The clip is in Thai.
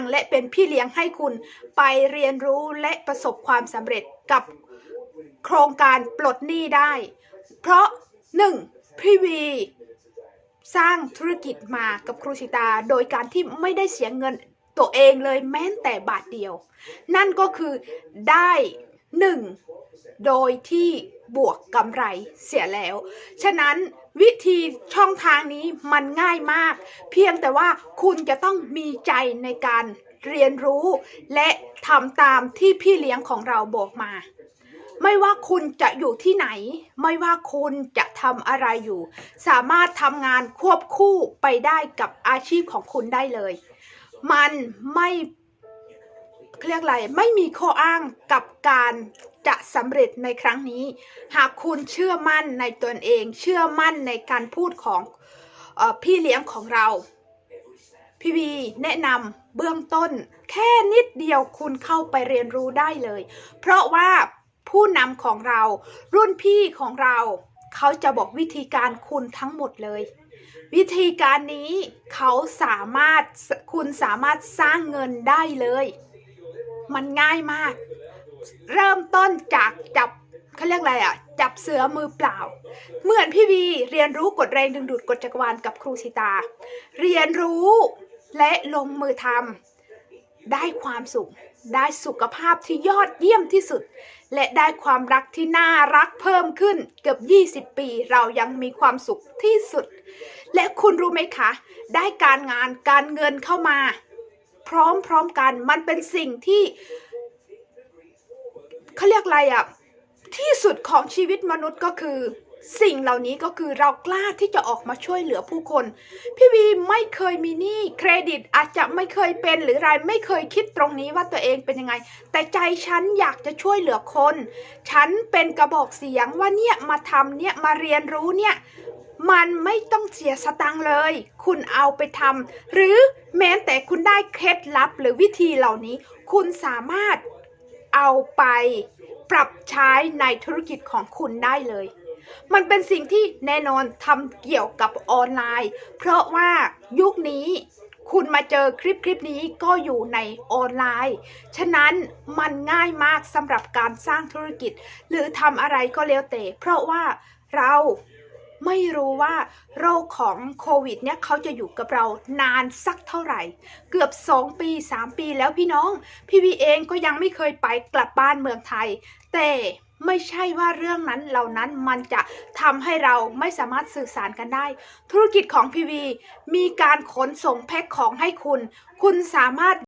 างและเป็นพี่เลี้ยงให้คุณไปเรียนรู้และประสบความสำเร็จกับโครงการปลดหนี้ได้ เพราะหนึ่งพี่วีสร้างธุรกิจมากับครูชิตา โดยการที่ไม่ได้เสียเงินตัวเองเลยแม้แต่บาทเดียว นั่นก็คือได้ หนึ่งโดยที่บวกกำไรเสียแล้ว ฉะนั้นวิธีช่องทางนี้มันง่ายมาก เพียงแต่ว่าคุณจะต้องมีใจในการเรียนรู้และทำตามที่พี่เลี้ยงของเราบอกมา ไม่ว่าคุณจะอยู่ที่ไหน ไม่ว่าคุณจะทำอะไรอยู่ สามารถทำงานควบคู่ไปได้กับอาชีพของคุณได้เลย มันไม่ เรียกอะไรไม่มีข้ออ้างกับการจะสำเร็จในครั้งนี้ หากคุณเชื่อมั่นในตนเอง เชื่อมั่นในการพูดของออพี่เลี้ยงของเรา พี่วีแนะนำเบื้องต้น แค่นิดเดียวคุณเข้าไปเรียนรู้ได้เลย เพราะว่าผู้นำของเรา รุ่นพี่ของเรา เขาจะบอกวิธีการคุณทั้งหมดเลย วิธีการนี้เขาสามารถคุณสามารถสร้างเงินได้เลย มันง่ายมาก เริ่มต้นจากจับเขาเรียกอะไรอะ จับเสือมือเปล่า เหมือนพี่วีเรียนรู้กฎแรงดึงดูดกฎจักรวาลกับครูสิตา เรียนรู้และลงมือทำได้ความสุข ได้สุขภาพที่ยอดเยี่ยมที่สุด และได้ความรักที่น่ารักเพิ่มขึ้นเกือบ 20 ปีเรายังมีความสุขที่สุด และคุณรู้ไหมคะ ได้การงานการเงินเข้ามา พร้อมๆกัน มันเป็นสิ่งที่เขาเรียกอะไรอะที่สุดของชีวิตมนุษย์ก็คือ สิ่งเหล่านี้ก็คือเรากล้าที่จะออกมาช่วยเหลือผู้คน พี่วีไม่เคยมีหนี้เครดิตอาจจะไม่เคยเป็นหรืออะไรไม่เคยคิดตรงนี้ว่าตัวเองเป็นยังไง แต่ใจฉันอยากจะช่วยเหลือคน ฉันเป็นกระบอกเสียงว่าเนี่ยมาทำเนี่ยมาเรียนรู้เนี่ย มันไม่ต้องเสียสตังเลย คุณเอาไปทำหรือแม้แต่คุณได้เคล็ดลับหรือวิธีเหล่านี้ คุณสามารถเอาไปปรับใช้ในธุรกิจของคุณได้เลย มันเป็นสิ่งที่แน่นอนทำเกี่ยวกับออนไลน์ เพราะว่ายุคนี้คุณมาเจอคลิปคลิปนี้ก็อยู่ในออนไลน์ ฉะนั้นมันง่ายมากสำหรับการสร้างธุรกิจ หรือทำอะไรก็แล้วแต่ เพราะว่าเรา ไม่รู้ว่าโรคของโควิดเนี่ยเขาจะอยู่กับเรานานสักเท่าไหร่ เกือบ 2 ปี 3 ปีแล้วพี่น้อง พี่วีเองก็ยังไม่เคยไปกลับบ้านเมืองไทย แต่ไม่ใช่ว่าเรื่องนั้นเหล่านั้นมันจะทำให้เราไม่สามารถสื่อสารกันได้ ธุรกิจของพีวีมีการขนส่งแพ็คของให้คุณ คุณสามารถ